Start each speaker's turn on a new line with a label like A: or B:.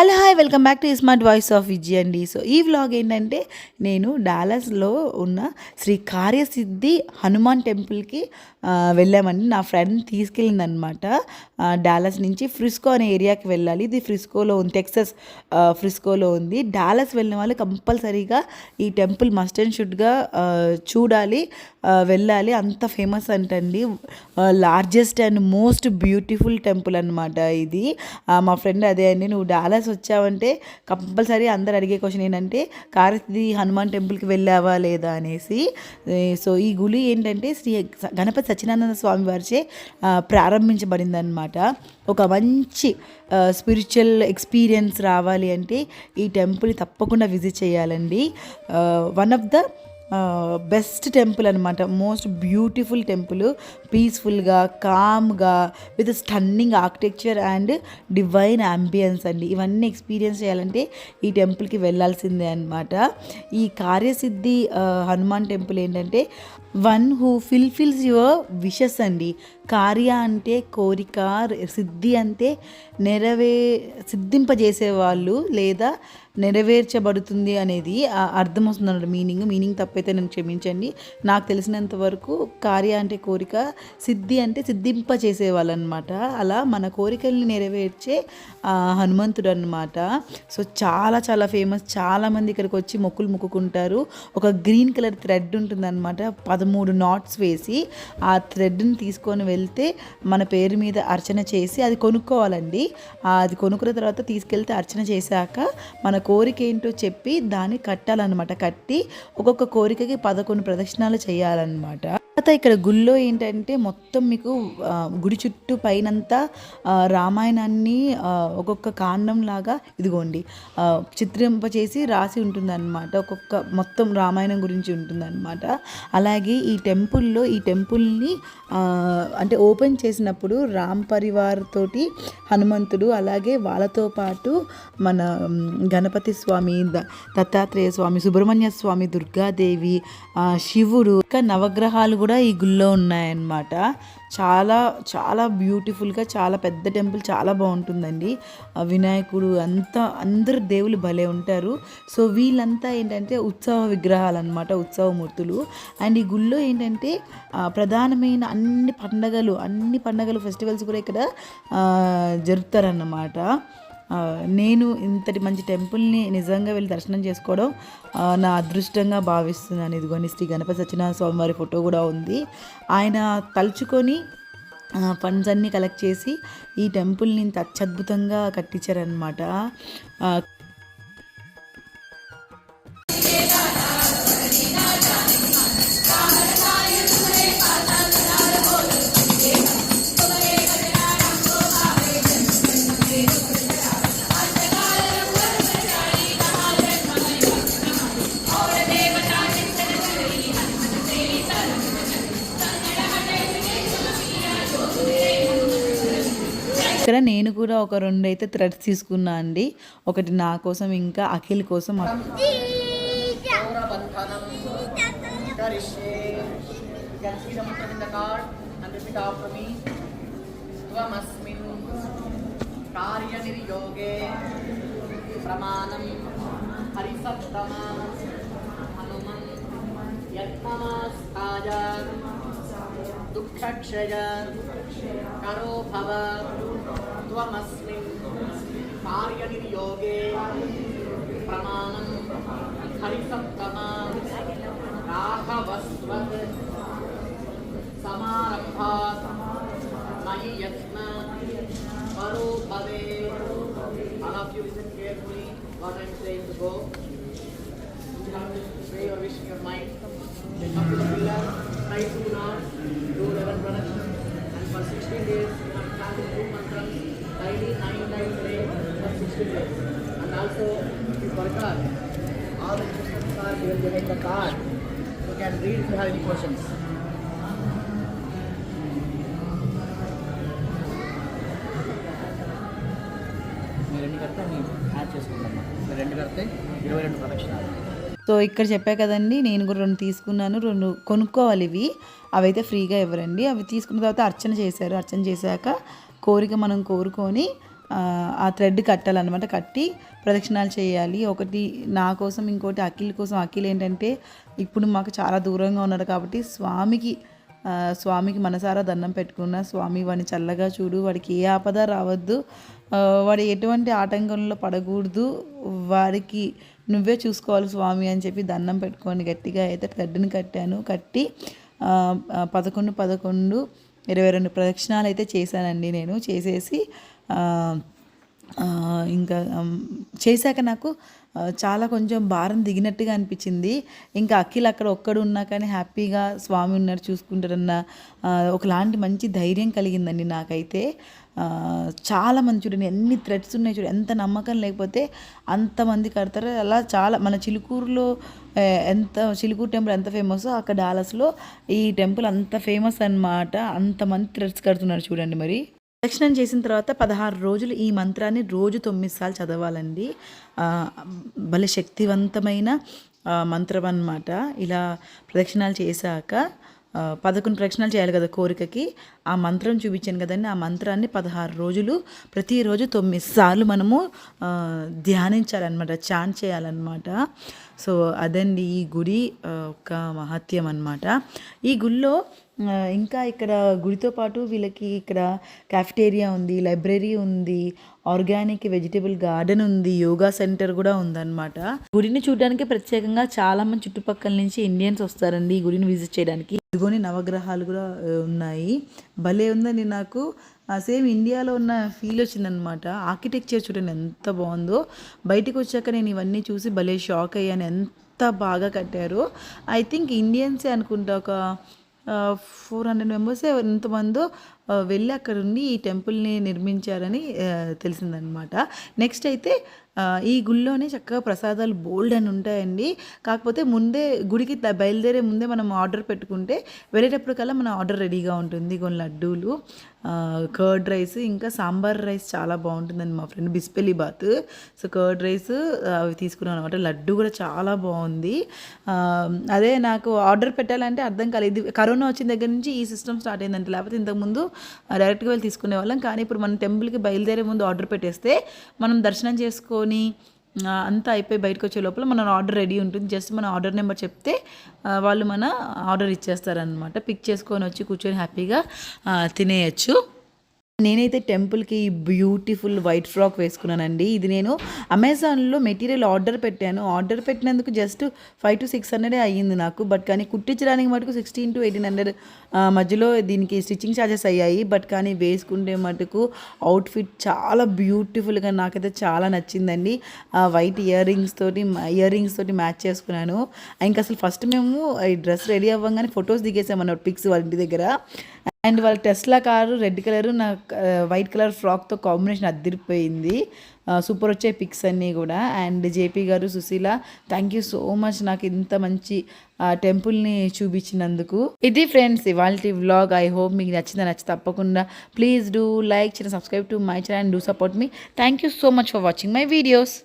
A: Hello hi welcome back to smart voice of Vijay అండి. So ఈ vlog ఏంటంటే నేను డాలస్లో ఉన్న శ్రీ కార్యసిద్ధి హనుమాన్ టెంపుల్కి వెళ్ళామని వెళ్ళామండి నా ఫ్రెండ్ తీసుకెళ్ళింది అనమాట డాలస్ నుంచి ఫ్రిస్కో అనే ఏరియాకి వెళ్ళాలి. ఇది ఫ్రిస్కోలో ఉంది టెక్సస్ ఫ్రిస్కోలో ఉంది. డాలస్ వెళ్ళిన వాళ్ళు కంపల్సరీగా ఈ టెంపుల్ మస్ట్ అండ్ షుడ్గా చూడాలి వెళ్ళాలి. అంత ఫేమస్ అంటండి. Largest and most beautiful temple అనమాట ఇది. మా ఫ్రెండ్ అదే అండి నువ్వు డాలస్ వచ్చావంటే కంపల్సరీ అందరు అడిగే క్వశ్చన్ ఏంటంటే కారతి హనుమాన్ టెంపుల్కి వెళ్ళావా లేదా? అనేసి. సో ఈ గుడి ఏంటంటే శ్రీ గణపతి సత్యనారాయణ స్వామి వారిచే ఆ, ప్రారంభించబడిందనమాట ఒక మంచి స్పిరిచువల్ ఎక్స్పీరియన్స్ రావాలి అంటే ఈ టెంపుల్ తప్పకుండా విజిట్ చేయాలండి. One of the best temple అనమాట మోస్ట్ బ్యూటిఫుల్ టెంపుల్ పీస్ఫుల్గా కామ్గా with stunning architecture and divine ambience అండి. ఇవన్నీ ఎక్స్పీరియన్స్ చేయాలంటే ఈ టెంపుల్కి వెళ్ళాల్సిందే అనమాట ఈ కార్యసిద్ధి హనుమాన్ టెంపుల్ ఏంటంటే one who fulfils your wishes అండి. కార్య అంటే కోరిక సిద్ధి అంటే నెరవే సిద్ధింపజేసే వాళ్ళు లేదా నెరవేర్చబడుతుంది అనేది అర్థం వస్తుంది మీనింగ్ మీనింగ్ తప్పైతే నేను క్షమించండి. నాకు తెలిసినంత వరకు కార్య అంటే కోరిక సిద్ధి అంటే సిద్ధింప చేసేవాళ్ళు అనమాట అలా మన కోరికల్ని నెరవేర్చే హనుమంతుడు అనమాట సో చాలా చాలా ఫేమస్. చాలామంది ఇక్కడికి వచ్చి మొక్కులు మొక్కుకుంటారు. ఒక గ్రీన్ కలర్ థ్రెడ్ ఉంటుందన్నమాట. పదమూడు నాట్స్ వేసి ఆ థ్రెడ్ని తీసుకొని వెళ్తే మన పేరు మీద అర్చన చేసి అది కొనుక్కోవాలండి. అది కొనుక్కున్న తర్వాత తీసుకెళ్తే అర్చన చేశాక మన కోరిక ఏంటో చెప్పి దాన్ని కట్టాలన్నమాట. కట్టి ఒక్కొక్క కోరికకి పదకొండు ప్రదక్షిణాలు చేయాలన్నమాట. తర్వాత ఇక్కడ గుళ్ళో ఏంటంటే మొత్తం మీకు గుడి చుట్టూ పైనంతా రామాయణాన్ని ఒక్కొక్క కాండం లాగా ఇదిగోండి చిత్రింప చేసి రాసి ఉంటుందన్నమాట. ఒక్కొక్క మొత్తం రామాయణం గురించి ఉంటుందన్నమాట. అలాగే ఈ టెంపుల్లో ఈ టెంపుల్ని అంటే ఓపెన్ చేసినప్పుడు రామ్ పరివార్ తోటి హనుమంతుడు అలాగే వాళ్ళతో పాటు మన గణపతి స్వామి దత్తాత్రేయ స్వామి సుబ్రహ్మణ్య స్వామి దుర్గాదేవి శివుడు ఇంకా నవగ్రహాలు కూడా ఈ గుళ్ళో ఉన్నాయన్నమాట. చాలా చాలా బ్యూటిఫుల్గా చాలా పెద్ద టెంపుల్ చాలా బాగుంటుందండి. వినాయకుడు అంతా అందరు దేవుళ్ళు భలే ఉంటారు. సో వీళ్ళంతా ఏంటంటే ఉత్సవ విగ్రహాలు అనమాట ఉత్సవమూర్తులు. అండ్ ఈ గుళ్ళో ఏంటంటే ప్రధానమైన అన్ని పండగలు అన్ని పండగలు ఫెస్టివల్స్ కూడా ఇక్కడ జరుపుతారన్నమాట. నేను ఇంతటి మంచి టెంపుల్ని నిజంగా వెళ్ళి దర్శనం చేసుకోవడం నా అదృష్టంగా భావిస్తున్నాను. ఇదిగోని శ్రీ గణపతి సత్యనారాయణ స్వామి వారి ఫోటో కూడా ఉంది. ఆయన తలుచుకొని ఫండ్స్ అన్నీ కలెక్ట్ చేసి ఈ టెంపుల్ని ఇంత అత్యద్భుతంగా కట్టించారనమాట ఇక్కడ నేను కూడా ఒక రెండు అయితే థ్రెడ్స్ తీసుకున్నా అండి ఒకటి నా కోసం ఇంకా అఖిల్ కోసం
B: Gaurabantanam Karishe. You can the mantra in the card and repeat after me. Tvamasmin Karya Niryoge Pramanam Harisattama Hanuman Yatnamaskaya Dukkhakshaya Karo Bhava Tvamasmin Karya Niryoge प्रमाणं हरिसप्तमा राघवस्वत् समारम्भात् मयि यत्न परो भवे All of you listen carefully what I'm saying to go. You have to say your wish in your mind. Then come to the pillar, try to the card. You can read if you have any questions. మీరు ఎన్ని కడితే అన్ని add చేసుకుంటాం. మీరు రెండు కడితే ఇరవై రెండు ప్రదక్షిణాలు.
A: సో ఇక్కడ చెప్పా కదండి నేను కూడా రెండు తీసుకున్నాను రెండు కొనుక్కోవాలి ఇవి. అవి అయితే ఫ్రీగా ఇవ్వరండి. అవి తీసుకున్న తర్వాత అర్చన చేశారు. అర్చన చేశాక కోరిక మనం కోరుకొని ఆ, థ్రెడ్ కట్టాలన్నమాట. కట్టి ప్రదక్షిణాలు చేయాలి. ఒకటి నా కోసం ఇంకోటి అఖిల్ కోసం. అఖిల్ ఏంటంటే ఇప్పుడు మాకు చాలా దూరంగా ఉన్నారు కాబట్టి స్వామికి స్వామికి మనసారా దండం పెట్టుకున్న స్వామి వాడిని చల్లగా చూడు వాడికి ఏ ఆపద రావద్దు. వాడు ఎటువంటి ఆటంకంలో పడకూడదు. వారికి నువ్వే చూసుకోవాలి స్వామి అని చెప్పి దండం పెట్టుకొని గట్టిగా అయితే థ్రెడ్ని కట్టాను. కట్టి పదకొండు పదకొండు ఇరవై రెండు ప్రదక్షిణాలు అయితే చేశానండి నేను. చేసేసి ఇంకా చేశాక నాకు చాలా కొంచెం భారం దిగినట్టుగా అనిపించింది. ఇంకా అఖిల్ అక్కడ ఒక్కడు ఉన్నా కానీ హ్యాపీగా స్వామి ఉన్నారు చూసుకుంటారన్న ఒకలాంటి మంచి ధైర్యం కలిగిందండి నాకైతే. చాలా మంది చూడండి ఎన్ని థ్రెడ్స్ ఉన్నాయి చూడండి ఎంత నమ్మకం లేకపోతే అంతమంది కడతారు. అలా చాలా మన చిలుకూరులో ఎంత చిలుకూరు టెంపుల్ ఎంత ఫేమస్ అక్కడ డాలస్లో ఈ టెంపుల్ అంత ఫేమస్ అన్నమాట. అంతమంది థ్రెడ్స్ కడుతున్నారు చూడండి మరి. దక్షిణం చేసిన తర్వాత పదహారు రోజులు ఈ మంత్రాన్ని రోజు తొమ్మిది సార్లు చదవాలండి. భలే శక్తివంతమైన మంత్రం అన్నమాట. ఇలా ప్రదక్షిణాలు చేశాక పదకొండు ప్రక్షణాలు చేయాలి కదా కోరికకి. ఆ మంత్రం చూపించాను కదండి. ఆ మంత్రాన్ని పదహారు రోజులు ప్రతిరోజు తొమ్మిది సార్లు మనము ధ్యానించాలన్నమాట చాన్ చేయాలన్నమాట. సో అదండి ఈ గుడి ఒక మహత్యం అన్నమాట. ఈ గుడిలో ఇంకా ఇక్కడ గుడితో పాటు వీళ్ళకి ఇక్కడ క్యాఫిటేరియా ఉంది లైబ్రరీ ఉంది ఆర్గానిక్ వెజిటేబుల్ గార్డెన్ ఉంది యోగా సెంటర్ కూడా ఉందన్నమాట. గుడిని చూడడానికి ప్రత్యేకంగా చాలా మంది చుట్టుపక్కల నుంచి ఇండియన్స్ వస్తారండి ఈ గుడిని విజిట్ చేయడానికి. ఇదిగోని నవగ్రహాలు కూడా ఉన్నాయి. భలే ఉందని నాకు. సేమ్ ఇండియాలో ఉన్న ఫీల్ వచ్చిందనమాట ఆర్కిటెక్చర్ చూడండి ఎంత బాగుందో. బయటికి వచ్చాక నేను ఇవన్నీ చూసి భలే షాక్ అయ్యాను. ఎంత బాగా కట్టారు. ఐ థింక్ ఇండియన్సే అనుకుంటా ఒక ఫోర్ హండ్రెడ్ మెంబర్స్ ఎంతమందో వెళ్ళి అక్కడ ఉండి ఈ టెంపుల్ని నిర్మించారని తెలిసిందనమాట నెక్స్ట్ అయితే ఈ గుళ్ళోనే చక్కగా ప్రసాదాలు బోల్డ్ అని ఉంటాయండి. కాకపోతే ముందే గుడికి బయలుదేరే ముందే మనం ఆర్డర్ పెట్టుకుంటే వెళ్ళేటప్పటికల్లా మన ఆర్డర్ రెడీగా ఉంటుంది. కొన్ని లడ్డూలు కర్డ్ రైస్ ఇంకా సాంబార్ రైస్ చాలా బాగుంటుందండి మా friend bisibele bath. So curd rice అవి తీసుకున్నాను అనమాట లడ్డు కూడా చాలా బాగుంది. అదే నాకు ఆర్డర్ పెట్టాలంటే అర్థం కాలేదు. ఇది కరోనా వచ్చిన దగ్గర నుంచి ఈ సిస్టమ్ స్టార్ట్ అయిందంటే. లేకపోతే ఇంతకుముందు డైరెక్ట్గా వెళ్ళి తీసుకునే వాళ్ళం. కానీ ఇప్పుడు మనం టెంపుల్కి బయలుదేరే ముందు ఆర్డర్ పెట్టేస్తే మనం దర్శనం చేసుకొని అంతా అయిపోయి బయటకు వచ్చే లోపల మన ఆర్డర్ రెడీ ఉంటుంది. జస్ట్ మన ఆర్డర్ నెంబర్ చెప్తే వాళ్ళు మన ఆర్డర్ ఇచ్చేస్తారనమాట పిక్ చేసుకొని వచ్చి కూర్చొని హ్యాపీగా తినేయచ్చు. నేనైతే టెంపుల్కి బ్యూటిఫుల్ వైట్ ఫ్రాక్ వేసుకున్నానండి. ఇది నేను అమెజాన్లో మెటీరియల్ ఆర్డర్ పెట్టాను. ఆర్డర్ పెట్టినందుకు జస్ట్ ఫైవ్ టు సిక్స్ హండ్రెడే అయ్యింది నాకు. బట్ కానీ కుట్టించడానికి మటుకు సిక్స్టీన్ టు ఎయిటీన్ హండ్రెడ్ మధ్యలో దీనికి స్టిచ్చింగ్ ఛార్జెస్ అయ్యాయి. బట్ కానీ వేసుకుంటే మటుకు అవుట్ఫిట్ చాలా బ్యూటిఫుల్గా నాకైతే చాలా నచ్చిందండి. వైట్ ఇయర్ రింగ్స్ తోటి ఇయర్ రింగ్స్ తోటి మ్యాచ్ చేసుకున్నాను. ఇంకా అసలు ఫస్ట్ మేము ఈ డ్రెస్ రెడీ అవ్వగానే ఫొటోస్ దిగేసాం అన్నట్టు పిక్స్ వాళ్ళ ఇంటి దగ్గర. అండ్ వాళ్ళ టెస్లా కారు రెడ్ కలర్ నా వైట్ కలర్ ఫ్రాక్తో కాంబినేషన్ అద్దరిపోయింది సూపర్ వచ్చే పిక్స్ అన్నీ కూడా. అండ్ జేపీ గారు Sushila thank you so much. నాకు ఇంత మంచి టెంపుల్ని చూపించినందుకు. ఇది ఫ్రెండ్స్ ఇవాళ వ్లాగ్. ఐ హోప్ మీకు నచ్చిందా? నచ్చి తప్పకుండా ప్లీజ్ డూ లైక్ చిన్న subscribe to my channel and do support me. Thank you so much for watching my videos.